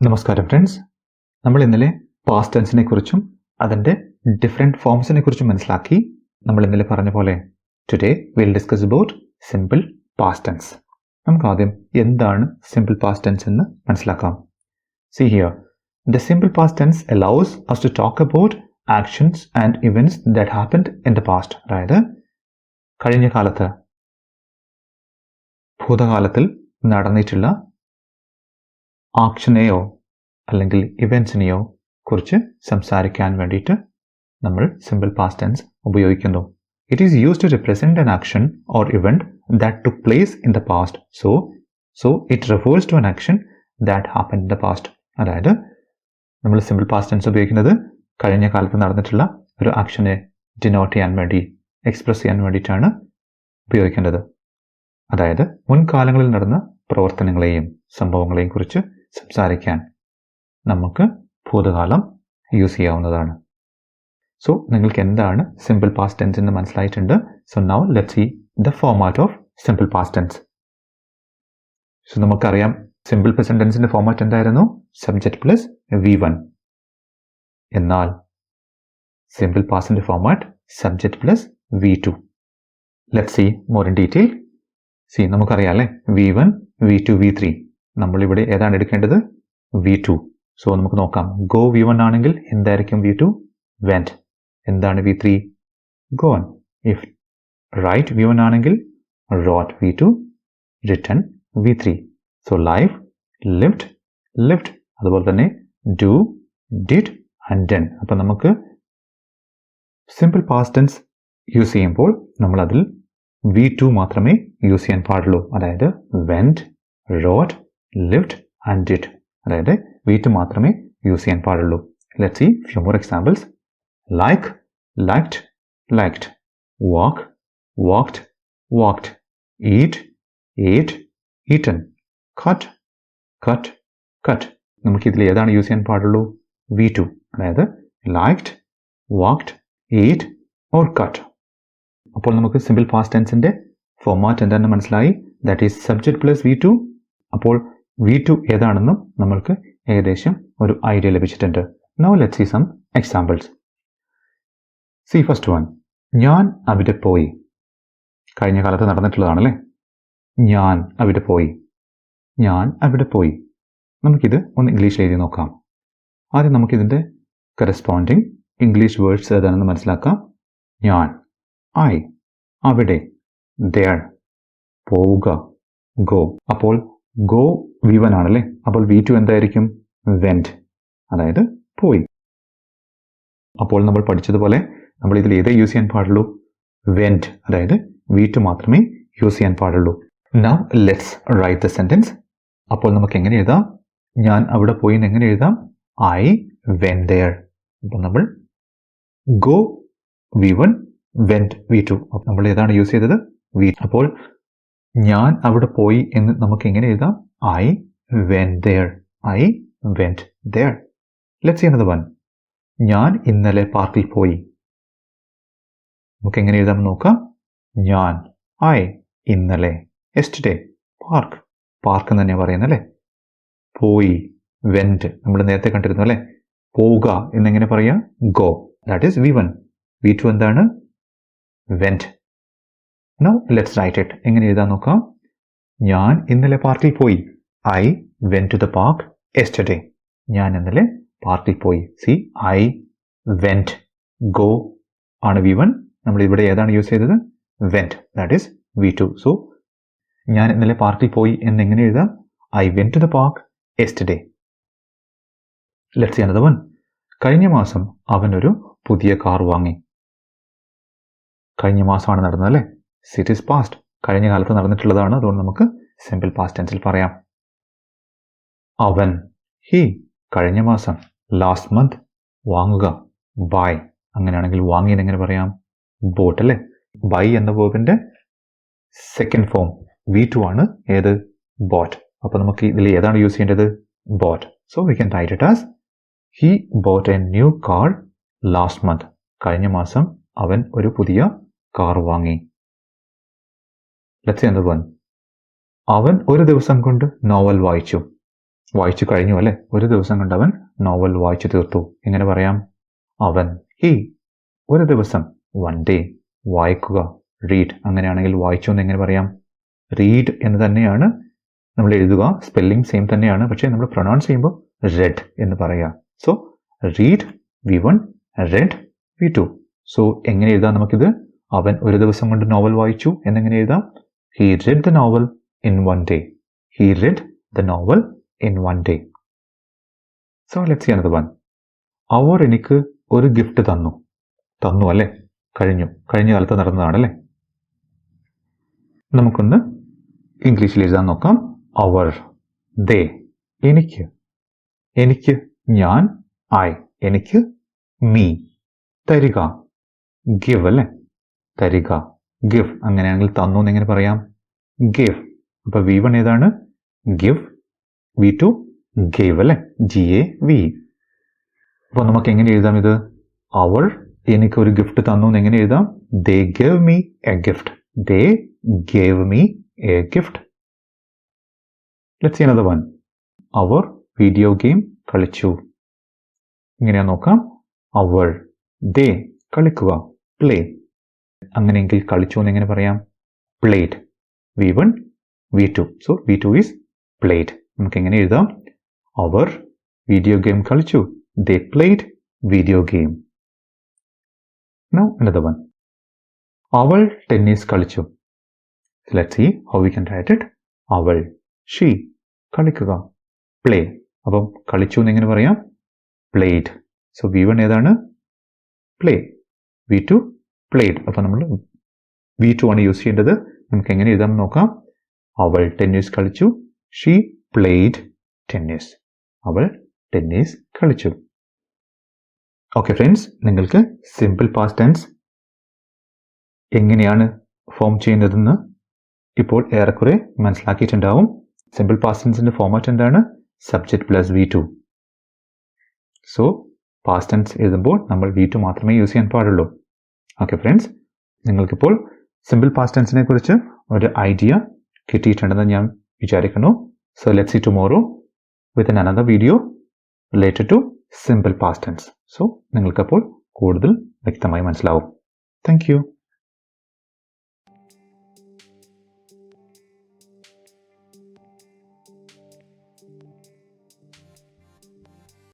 നമസ്കാരം ഫ്രണ്ട്സ് നമ്മൾ ഇന്നലെ പാസ്റ്റ് ടെൻസിനെ കുറിച്ചും അതിന്റെ ഡിഫറെന്റ് ഫോംസിനെ കുറിച്ചും മനസ്സിലാക്കി നമ്മൾ ഇന്നലെ പറഞ്ഞ പോലെ today will discuss about simple past tense നമുക്ക് ആദ്യം എന്താണ് സിമ്പിൾ പാസ്റ്റ് ടെൻസ് എന്ന് മനസ്സിലാക്കാം. See here the simple past tense allows us to talk about actions and events that happened in the past അതായത് കഴിഞ്ഞ കാലത്ത് ഭൂതകാലത്തിൽ നടന്നിട്ടുള്ള ആക്ഷനെയോ അല്ലെങ്കിൽ ഇവൻസിനെയോ കുറിച്ച് സംസാരിക്കാൻ വേണ്ടിയിട്ട് നമ്മൾ സിമ്പിൾ പാസ്റ്റ് ടെൻസ് ഉപയോഗിക്കുന്നു. It is use to represent an action or event that to place in the past so so it refers to an action that happen in the past അതായത് നമ്മൾ സിമ്പിൾ പാസ്റ്റ് ടെൻസ് ഉപയോഗിക്കുന്നത് കഴിഞ്ഞ കാലത്ത് നടന്നിട്ടുള്ള ഒരു ആക്ഷനെ denote ചെയ്യാൻ വേണ്ടി express ചെയ്യാൻ വേണ്ടിയിട്ടാണ് ഉപയോഗിക്കേണ്ടത്. അതായത് മുൻകാലങ്ങളിൽ നടന്ന പ്രവർത്തനങ്ങളെയും സംഭവങ്ങളെയും കുറിച്ച് സംസാരിക്കാൻ നമുക്ക് ഭൂതകാലം യൂസ് ചെയ്യാവുന്നതാണ്. സോ നിങ്ങൾക്ക് എന്താണ് സിമ്പിൾ പാസ്റ്റ് ടെൻസ് എന്ന് മനസ്സിലായിട്ടുണ്ട്? So now let see the format of simple past tense so നമുക്കറിയാം സിമ്പിൾ പ്രസന്റ് ടെൻസിന്റെ ഫോമാറ്റ് എന്തായിരുന്നു? സബ്ജക്ട് പ്ലസ് വി വൺ എന്നാൽ simple പാസ്റ്റിന്റെ format subject plus V two let see more in detail see നമുക്കറിയാം അല്ലേ? V one V two V three നമ്മളിവിടെ ഏതാണ് എടുക്കേണ്ടത്? V two so നമുക്ക് നോക്കാം. ഗോ വി വൺ ആണെങ്കിൽ എന്തായിരിക്കും വി ടു വെന്റ് എന്താണ് V three gone if write V one ആണെങ്കിൽ wrote V two written V three so life lift lift അതുപോലെ തന്നെ ഡു ഡിഡ് ആൻഡ് ഡെൻ അപ്പം നമുക്ക് സിമ്പിൾ പാസ്റ്റൻസ് യൂസ് ചെയ്യുമ്പോൾ നമ്മൾ അതിൽ വി ടു മാത്രമേ യൂസ് ചെയ്യാൻ പാടുള്ളൂ. അതായത് went wrote lift and did. അതായത് വീറ്റ് മാത്രമേ യൂസ് ചെയ്യാൻ പാടുള്ളൂ. Let see few more examples like liked liked walk walked walked eat ate eaten cut cut cut നമുക്ക് ഇതിൽ ഏതാണ് യൂസ് ചെയ്യാൻ പാടുള്ളൂ? വി ടു അതായത് liked walked eat or cut അപ്പോൾ നമുക്ക് സിമ്പിൾ പാസ്റ്റ് ടെൻസിന്റെ ഫോമാറ്റ് എന്താണെന്ന് മനസ്സിലായി. That is subject plus V two അപ്പോൾ വി ടു ഏതാണെന്നും നമ്മൾക്ക് ഏകദേശം ഒരു ഐഡിയ ലഭിച്ചിട്ടുണ്ട്. Now let see some examples see first one ഞാൻ അവിടെ പോയി. കഴിഞ്ഞ കാലത്ത് നടന്നിട്ടുള്ളതാണല്ലേ? ഞാൻ അവിടെ പോയി. ഞാൻ അവിടെ പോയി. നമുക്കിത് ഒന്ന് ഇംഗ്ലീഷിൽ എഴുതി നോക്കാം. ആദ്യം നമുക്കിതിന്റെ കറസ്പോണ്ടിങ് ഇംഗ്ലീഷ് വേർഡ്സ് ഏതാണെന്ന് മനസ്സിലാക്കാം. ഞാൻ ഐ അവിടെ ദർ പോവുക ഗോ അപ്പോൾ ഗോ വി വൺ ആണല്ലേ? അപ്പോൾ വി ടു എന്തായിരിക്കും? വെന്റ് അതായത് പോയി. അപ്പോൾ നമ്മൾ പഠിച്ചതുപോലെ നമ്മൾ ഇതിൽ ഏതേ യൂസ് ചെയ്യാൻ പാടുള്ളൂ? വെന്റ് അതായത് വി ടു മാത്രമേ യൂസ് ചെയ്യാൻ പാടുള്ളൂ. Now let's write the sentence അപ്പോൾ നമുക്ക് എങ്ങനെ എഴുതാം? ഞാൻ അവിടെ പോയി എന്ന് എങ്ങനെ എഴുതാം? ഐ വെൻ ദയർ അപ്പോൾ നമ്മൾ go V one went V two നമ്മൾ ഏതാണ് യൂസ് ചെയ്തത്? വി അപ്പോൾ ഞാൻ അവിടെ പോയി എന്ന് നമുക്ക് എങ്ങനെ എഴുതാം? I went there I went there let's എന്നത് വൺ ഞാൻ ഇന്നലെ പാർക്കിൽ പോയി. നമുക്ക് എങ്ങനെ എഴുതാമെന്ന് നോക്കാം. ഞാൻ ഐ ഇന്നലെ എസ്റ്റഡേ പാർക്ക് പാർക്ക് എന്ന് തന്നെയാണ് പറയുന്നത് അല്ലേ? പോയി വെന്റ് നമ്മൾ നേരത്തെ കണ്ടിരുന്നു അല്ലേ? പോവുക എന്നെങ്ങനെ പറയാം? Go that is V one V two എന്താണ്? Went no let's write it എങ്ങനെ എഴുതാൻ നോക്കാം? ഞാൻ ഇന്നലെ പാർക്കിൽ പോയി. I went to the park yesterday ഞാൻ ഇന്നലെ പാർക്കിൽ പോയി. സി ഐ വെന്റ് ഗോ ആണ് വി വൺ നമ്മൾ ഇവിടെ ഏതാണ് യൂസ് ചെയ്തത്? Went that is V two so ഞാൻ ഇന്നലെ പാർക്കിൽ പോയി എന്ന് എങ്ങനെ എഴുതാം I went to the park yesterday let's ചെയ്യുന്നത് വൺ കഴിഞ്ഞ മാസം അവൻ ഒരു പുതിയ കാർ വാങ്ങി. കഴിഞ്ഞ മാസമാണ് നടന്നത് അല്ലേ? സിറ്റ് ഇസ് പാസ്റ്റ് കഴിഞ്ഞ കാലത്ത് നടന്നിട്ടുള്ളതാണ്. അതുകൊണ്ട് നമുക്ക് സിമ്പിൾ പാസ്റ്റ് ടെൻസിൽ പറയാം. അവൻ ഹി കഴിഞ്ഞ മാസം ലാസ്റ്റ് മന്ത് വാങ്ങുക ബൈ അങ്ങനെയാണെങ്കിൽ വാങ്ങിയത് എങ്ങനെ പറയാം? ബോട്ട് അല്ലേ? ബൈ എന്ന വേർബിന്റെ സെക്കൻഡ് ഫോം വി ടു ആണ് ഏത്? ബോട്ട് അപ്പോൾ നമുക്ക് ഇതിൽ ഏതാണ് യൂസ് ചെയ്യേണ്ടത്? Bought so we can write it as he bought a new car last month കഴിഞ്ഞ മാസം അവൻ ഒരു പുതിയ കാർ വാങ്ങി. ലെറ്റ്സ് വൺ അവൻ ഒരു ദിവസം കൊണ്ട് നോവൽ വായിച്ചു. വായിച്ചു കഴിഞ്ഞു അല്ലെ? ഒരു ദിവസം കൊണ്ട് അവൻ നോവൽ വായിച്ചു തീർത്തു. എങ്ങനെ പറയാം? അവൻ ഹി ഒരു ദിവസം വൺ ഡേ വായിക്കുക റീഡ് അങ്ങനെയാണെങ്കിൽ വായിച്ചു എന്ന് എങ്ങനെ പറയാം? റീഡ് എന്ന് തന്നെയാണ് നമ്മൾ എഴുതുക. സ്പെല്ലിംഗ് സെയിം തന്നെയാണ്. പക്ഷേ നമ്മൾ പ്രൊനൗൺസ് ചെയ്യുമ്പോൾ റെഡ് എന്ന് പറയുക so read V one read V two so എങ്ങനെ എഴുതാം നമുക്കിത്? അവൻ ഒരു ദിവസം കൊണ്ട് നോവൽ വായിച്ചു. എന്നെങ്ങനെ എഴുതാം? ഹി read the novel in one day. He read the novel in one day. So let's see another one. അവർ എനിക്ക് ഒരു ഗിഫ്റ്റ് തന്നു. തന്നു അല്ലേ? കഴിഞ്ഞു. കഴിഞ്ഞ കാലത്ത് നടന്നതാണ് അല്ലേ നമുക്കൊന്ന് ഇംഗ്ലീഷിൽ എഴുതാൻ നോക്കാം. അവർ ദേ എനിക്ക്. എനിക്ക് ഞാൻ ഐ എനിക്ക് മീ തരിക. ഗിവ് അല്ലേ? തരിക. ഗിവ് അങ്ങനെയാണെങ്കിൽ തന്നു എന്ന് എങ്ങനെ പറയാം. ഗിവ് അപ്പൊ വി വൺ ഏതാണ്? ഗിവ് വി ടു ഗേവ് അല്ലേ? ജി എ വി അപ്പൊ നമുക്ക് എങ്ങനെ എഴുതാം ഇത്? അവൾ എനിക്ക് ഒരു ഗിഫ്റ്റ് തന്നു എന്ന് എങ്ങനെ എഴുതാം? They gave me a gift they gave me a gift let's one our video game കളിച്ചു. ഇങ്ങനെയാ നോക്കാം. അവർ ദേ കളിക്കുക. പ്ലേ അങ്ങനെയെങ്കിൽ കളിച്ചു എന്ന് എങ്ങനെ പറയാം? Played V one V two so V two is played നമുക്ക് എങ്ങനെ എഴുതാം? അവർ വീഡിയോ ഗെയിം കളിച്ചു. They played video game no another one അവൾ ടെന്നീസ് കളിച്ചു. Let see how we can write it അവൾ ഷീ കളിക്കുക. പ്ലേ അപ്പം കളിച്ചു എന്ന് എങ്ങനെ പറയാം? പ്ലേറ്റ് സോ വി വൺ ഏതാണ്? പ്ലേ വി ടു പ്ലേഡ് അപ്പം നമ്മൾ വി ടു ആണ് യൂസ് ചെയ്യേണ്ടത്. നമുക്ക് എങ്ങനെ എഴുതാമെന്ന് നോക്കാം. അവൾ ടെന്നീസ് കളിച്ചു. ഷീ പ്ലേഡ് ടെന്നീസ് അവൾ ടെന്നീസ് കളിച്ചു. ഓക്കെ ഫ്രണ്ട്സ് നിങ്ങൾക്ക് സിമ്പിൾ പാസ്റ്റ് ടെൻസ് എങ്ങനെയാണ് ഫോം ചെയ്യുന്നതെന്ന് ഇപ്പോൾ ഏറെക്കുറെ മനസ്സിലാക്കിയിട്ടുണ്ടാവും. സിമ്പിൾ പാസ്റ്റ് ടെൻസിന്റെ ഫോമാറ്റ് എന്താണ്? Subject plus V two so past tense എഴുതുമ്പോൾ നമ്മൾ വി ടു മാത്രമേ യൂസ് ചെയ്യാൻ പാടുള്ളൂ. ഓക്കെ ഫ്രണ്ട്സ് നിങ്ങൾക്കിപ്പോൾ സിമ്പിൾ പാസ്റ്റ് ടെൻസിനെ കുറിച്ച് ഒരു ഐഡിയ കിട്ടിയിട്ടുണ്ടെന്ന് ഞാൻ വിചാരിക്കുന്നു. So let see tomorrow with an another video related to simple past tense so നിങ്ങൾക്കപ്പോൾ കൂടുതൽ വ്യക്തമായി മനസ്സിലാവും. താങ്ക്